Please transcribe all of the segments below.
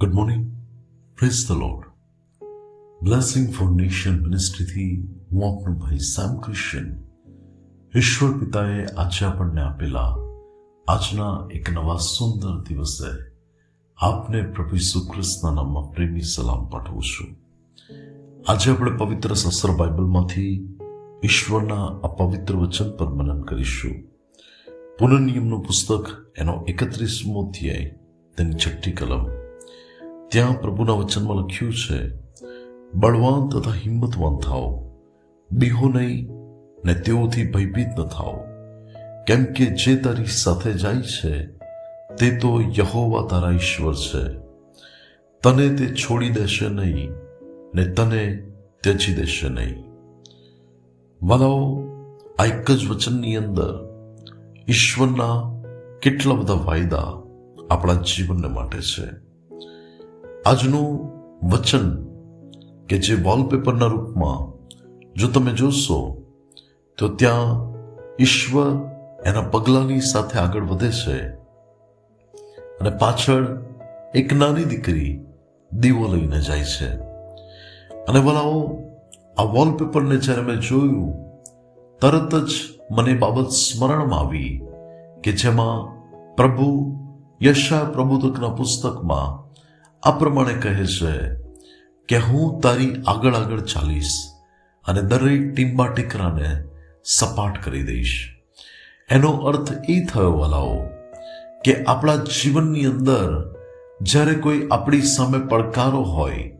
Good morning praise the Lord blessing for મિનિસ્ટ્રીથી હું આપનો ભાઈ સામ ક્રિશ્ચન ઈશ્વર પિતાએ આજે આપણને આપેલા આજના એક નવા સુંદર દિવસે આપને પ્રભુ ઈસુ નામમાં પ્રેમી સલામ પાઠવું છું આજે આપણે પવિત્ર સસ્ત્ર બાઇબલમાંથી ઈશ્વરના આ પવિત્ર વચન પર મનન કરીશું પુનર્નિયમનું પુસ્તક એનો એકત્રીસમો અધ્યાય તેની છઠ્ઠી કલમ ત્યાં પ્રભુના વચનમાં લખ્યું છે, બળવાન તથા હિંમતવાન થાઓ. બીહો નહીં ને તેઓથી ભયભીત ન થાઓ. કેમ કે જે તારી સાથે જાય છે, તે તો યહોવા તારા ઈશ્વર છે. તને તે છોડી દેશે નહીં ને તને ત્યજી દેશે નહીં. વાલાઓ, આ એક જ વચનની અંદર ઈશ્વરના કેટલા બધા વાયદા આપણા જીવનને માટે છે. આજનું વચન કે જે વોલપેપરના રૂપમાં જો તમે જોશો, તો ત્યાં ઈશ્વર એના પગલાની સાથે આગળ વધે છે અને પાછળ એક નાની દીકરી દીવો લઈને જાય છે. અને વલાઓ, આ વોલપેપરને જ્યારે મેં જોયું, તરત જ મને બાબત સ્મરણમાં આવી કે જેમાં પ્રભુ યશા પ્રબોધકના પુસ્તકમાં આ પ્રમાણે કહે છે કે હું તારી આગળ આગળ ચાલીશ અને દરેક ટીમ્બા ટેકરાને સપાટ કરી દઈશ. એનો અર્થ એ થયો, વાલાઓ, કે આપણા જીવનની અંદર જ્યારે કોઈ આપણી સામે પડકારો હોય,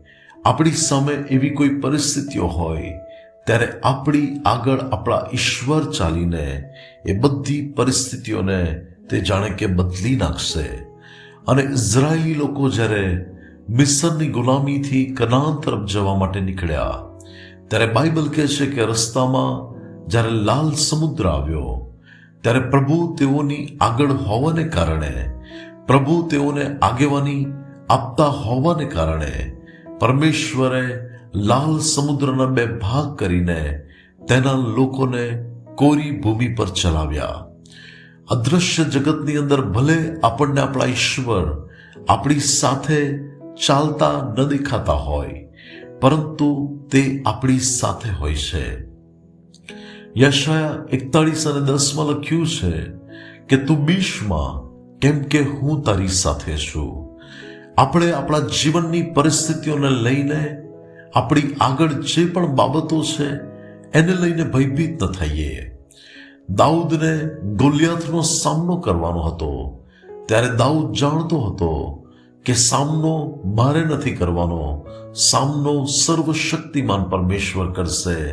આપણી સામે એવી કોઈ પરિસ્થિતિઓ હોય, ત્યારે આપણી આગળ આપણા ઈશ્વર ચાલીને એ બધી પરિસ્થિતિઓને તે જાણે કે બદલી નાખશે. અને ઇઝરાયેલી લોકો જ્યારે મિસરની ગુલામીથી કનાન તરફ જવા માટે નીકળ્યા, ત્યારે બાઇબલ કહે છે કે રસ્તામાં જ્યારે લાલ સમુદ્ર આવ્યો, ત્યારે પ્રભુ તેઓની આગળ હોવાને કારણે, પ્રભુ તેઓને આગેવાની આપતા હોવાને કારણે, પરમેશ્વરે લાલ સમુદ્રના બે ભાગ કરીને તેના લોકોને કોરી ભૂમિ પર ચલાવ્યા. અદૃશ્ય જગતની અંદર ભલે આપણને આપણા ઈશ્વર આપણી સાથે ચાલતા ન દેખાતા હોય, પરંતુ તે આપણી સાથે હોય છે. યશાયા એકતાળીસ અને દસમાં લખ્યું છે કે તું બીશમાં કેમ કે હું તારી સાથે છું. આપણે આપણા જીવનની પરિસ્થિતિઓને લઈને આપણી આગળ જે પણ બાબતો છે એને લઈને ભયભીત ન થઈએ. દાઉદને ગોલિયાથનો સામનો કરવાનો હતો. ત્યારે દાઉદ જાણતો હતો કે સામનો મારે નથી કરવાનો. સામનો સર્વશક્તિમાન પરમેશ્વર કરશે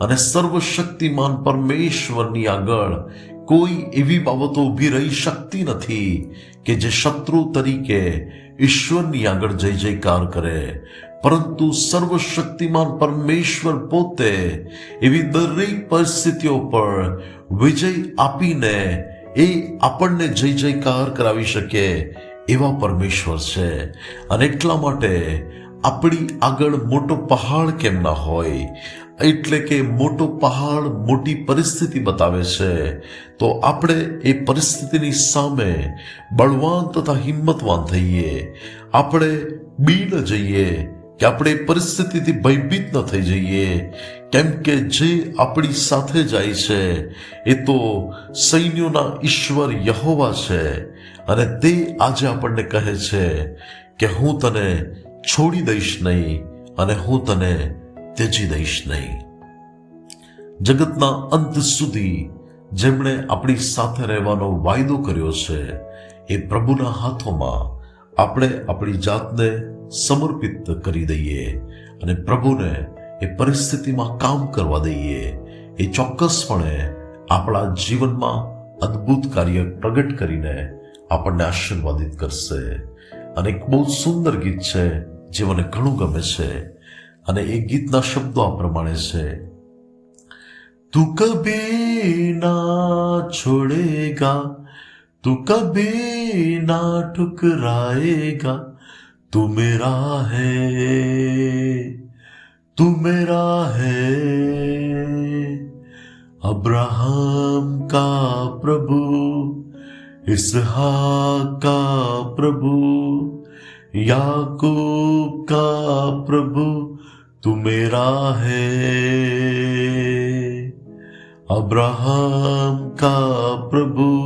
અને સર્વશક્તિમાન પરમેશ્વરની આગળ કોઈ એવી બાબતો ઊભી રહી શકતી નથી કે જે શત્રુ તરીકે ઈશ્વરની આગળ જય જયકાર કરે. પરંતુ સર્વશક્તિમાન પરમેશ્વર પોતે એવી દરેક પરિસ્થિતિઓ પર વિજય આપીને એ આપણને જય જયકાર કરાવી શકે એવા પરમેશ્વર છે. અને એટલા માટે આપણી આગળ મોટો પહાડ કેમ ના હોય, એટલે કે મોટો પહાડ મોટી પરિસ્થિતિ બતાવે છે, તો આપણે એ પરિસ્થિતિની સામે બળવાન તથા હિંમતવાન થઈએ. આપણે બી જઈએ કે આપણે પરિસ્થિતિથી ભયભીત ન થઈ જઈએ. કેમ કે જે આપણી સાથે જાય છે, એ તો સૈન્યોના ઈશ્વર યહોવા છે. અને તે આજે આપણને કહે છે કે હું તને છોડી દઈશ નહીં અને હું તને ત્યજી દઈશ નહીં. જગતના અંત સુધી જેમણે આપણી સાથે રહેવાનો વાયદો કર્યો છે, એ પ્રભુના હાથોમાં આપણે આપણી જાતને સમર્પિત કરી દઈએ અને પ્રભુને એ પરિસ્થિતિમાં કામ કરવા દઈએ. એ ચોક્કસપણે આપણા જીવનમાં અદ્ભુત કાર્ય પ્રગટ કરીને આપણને આશીર્વાદિત કરશે. અને એક બહુ સુંદર ગીત છે જે મને ઘણું ગમે છે. અને એ ગીતના શબ્દો આ પ્રમાણે છે. તું કભી ના છોડેગા तू कभी ना ठुकराएगा, तू मेरा है, तू मेरा है। अब्राहम का प्रभु इसहा का प्रभु, याकूब का प्रभु, तू मेरा है। अब्राहम का प्रभु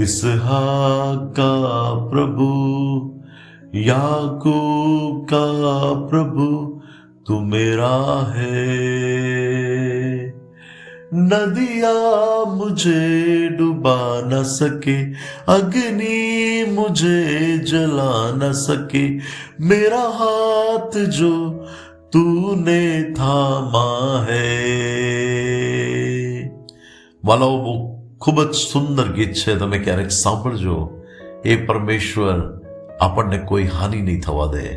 इस का प्रभु, याकूब का प्रभु, तू मेरा है। नदिया मुझे डुबा न सके, अग्नि मुझे जला न सके, मेरा हाथ जो तूने थामा है। वाला वो ખૂબ જ સુંદર ગીત છે. તમે ક્યારેક સાંભળજો. એ પરમેશ્વર આપણને કોઈ હાનિ નહીં થવા દે.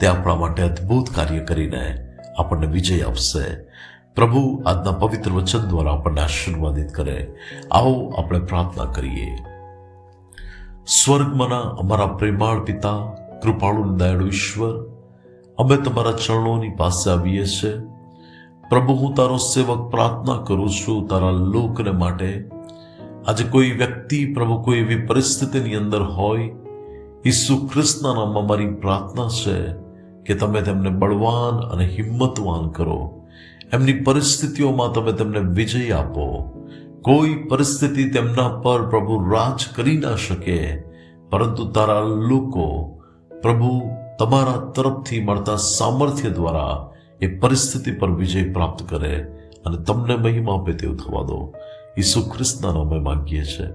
તે આપણા માટે અદ્ભુત કાર્ય કરીને આપણને વિજય આપશે. પ્રભુ આજના પવિત્ર વચન દ્વારા આપણને આશીર્વાદિત કરે. આવો આપણે પ્રાર્થના કરીએ. સ્વર્ગમાંના અમારા પ્રેમાળ પિતા, કૃપાળુ દયાળુ ઈશ્વર, અમે તમારા ચરણોની પાસે આવીએ છીએ. પ્રભુ, હું તારો સેવક પ્રાર્થના કરું છું. તારા લોકને માટે આજે કોઈ વ્યક્તિ પ્રભુ કોઈ એવી પરિસ્થિતિની અંદર હોય, ઈસુ ખ્રિસ્તના નામમાં મારી પ્રાર્થના છે કે તમે તેમને બળવાન અને હિંમતવાન કરો. એમની પરિસ્થિતિઓમાં તમે તેમને વિજય આપો. કોઈ પરિસ્થિતિ તેમના પર પ્રભુ રાજ કરી ના શકે, પરંતુ તારા લોકો પ્રભુ તમારા તરફથી મળતા સામર્થ્ય દ્વારા એ પરિસ્થિતિ પર વિજય પ્રાપ્ત કરે અને તમને મહિમા આપે તેવું થવા દો. ઈસુ ખ્રિસ્તના નામે માંગીએ છીએ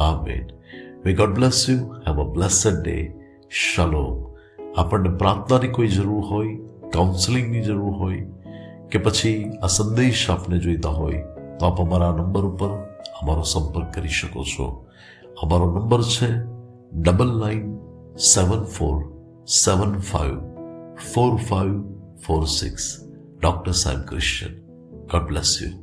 amen may God bless you have a blessed day શલોમ આપણને પ્રાર્થનાની કોઈ જરૂર હોય કાઉન્સેલિંગની જરૂર હોય કે પછી આ સંદેશ આપને જોઈતા હોય તો આપ અમારા નંબર ઉપર અમારો સંપર્ક કરી શકો છો અમારો નંબર છે double nine seven four seven five four five four six doctor સાહેબ ક્રિશ્ચન ગોડ બ્લેસ યુ